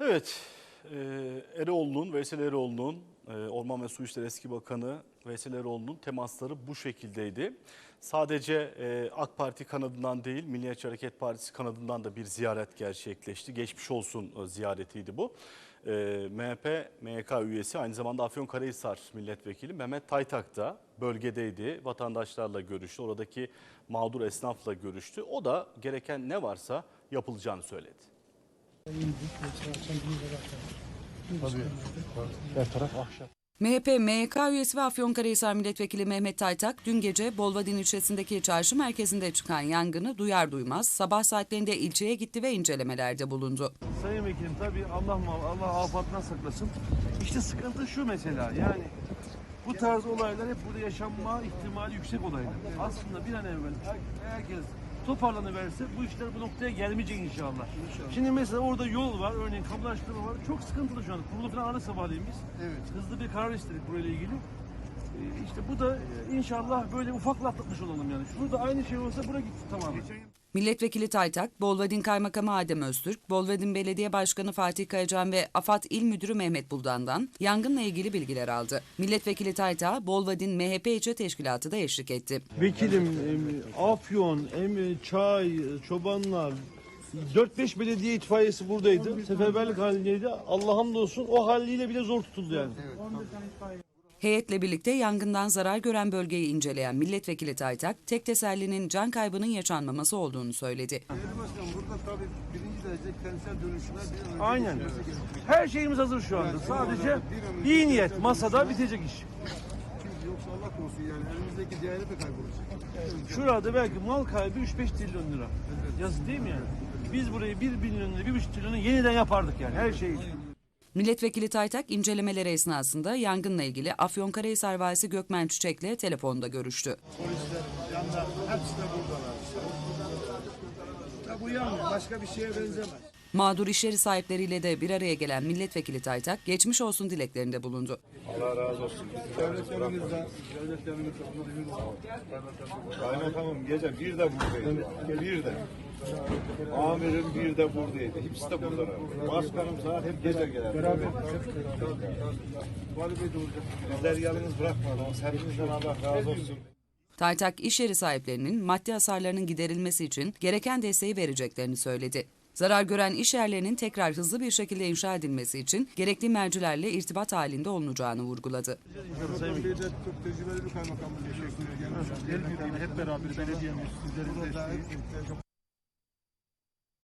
Evet, e, Eroğlu'nun, Veysel Eroğlu'nun, e, Orman ve Su İşleri Eski Bakanı Veysel Eroğlu'nun temasları bu şekildeydi. Sadece e, AK Parti kanadından değil, Milliyetçi Hareket Partisi kanadından da bir ziyaret gerçekleşti. Geçmiş olsun e, ziyaretiydi bu. E, MHP, MYK üyesi aynı zamanda Afyonkarahisar Milletvekili Mehmet Taytak da bölgedeydi. Vatandaşlarla görüştü, oradaki mağdur esnafla görüştü. O da gereken ne varsa yapılacağını söyledi. MHP, MYK üyesi ve Afyonkarahisar Milletvekili Mehmet Taytak dün gece Bolvadin ilçesindeki çarşı merkezinde çıkan yangını duyar duymaz sabah saatlerinde ilçeye gitti ve incelemelerde bulundu. Sayın Vekilim tabii Allah Allah afatından saklasın. İşte sıkıntı şu mesela yani bu tarz olaylar hep burada yaşanma ihtimali yüksek olaylar. Aslında bir an evvel her- herkes toparlanıverse bu işler bu noktaya gelmeyecek inşallah. Şimdi mesela orada yol var, örneğin kamulaştırma var. Çok sıkıntılı şu an. Kurulu falan ara sabahleyin biz. Hızlı bir karar istedik burayla ilgili. Ee, İşte bu da e, inşallah böyle ufakla atlatmış olalım yani. Şurada aynı şey olsa bura gitti tamamen. Milletvekili Taytak, Bolvadin Kaymakamı Adem Öztürk, Bolvadin Belediye Başkanı Fatih Kayacan ve AFAD İl Müdürü Mehmet Buldan'dan yangınla ilgili bilgiler aldı. Milletvekili Taytak, Bolvadin MHP ilçe teşkilatı da eşlik etti. Vekilim, Afyon, em, Çay, Çobanlar, 4-5 belediye itfaiyesi buradaydı. Seferberlik halindeydi. Allah hamdolsun o haliyle bile zor tutuldu yani. Heyetle birlikte yangından zarar gören bölgeyi inceleyen milletvekili Taytak, tek tesellinin can kaybının yaşanmaması olduğunu söyledi. Burada tabii birinci derece kentsel dönüşüme Aynen. Her şeyimiz hazır şu anda. Sadece iyi niyet masada bitecek iş. Yoksa Allah korusun yani elimizdeki değeri de kaybolacak. Şurada belki mal kaybı 3-5 trilyon lira. Yazık değil mi yani? Biz burayı 1 milyon lira, 1,5 trilyonu yeniden yapardık yani her şeyi. Milletvekili Taytak incelemeleri esnasında yangınla ilgili Afyonkarahisar Valisi Gökmen Çiçek'le telefonda görüştü. Polisler, jandarma hepsi de buradalar. Ya bu yangın başka bir şeye benzemez. Mağdur iş yeri sahipleriyle de bir araya gelen milletvekili Taytak geçmiş olsun dileklerinde bulundu. Allah razı olsun. Devletlerimizden, devletlerimizden. Kaymakamım gece bir de buradaydı. Bir de. Amirim bir de buradaydı. Hepsi de burada. Başkanım saat hep gece gelir. Beraber Vali Bey de olacak. Bizler yalnız bırakmadınız. Hepinizden Allah razı olsun. Taytak iş yeri sahiplerinin maddi hasarlarının giderilmesi için gereken desteği vereceklerini söyledi. Zarar gören iş yerlerinin tekrar hızlı bir şekilde inşa edilmesi için gerekli mercilerle irtibat halinde olunacağını vurguladı. Belediye de çok tecrübeli bir kaymakamımız. Teşekkür ederim. Hep beraber belediyemiz, sizlerin Burada hep-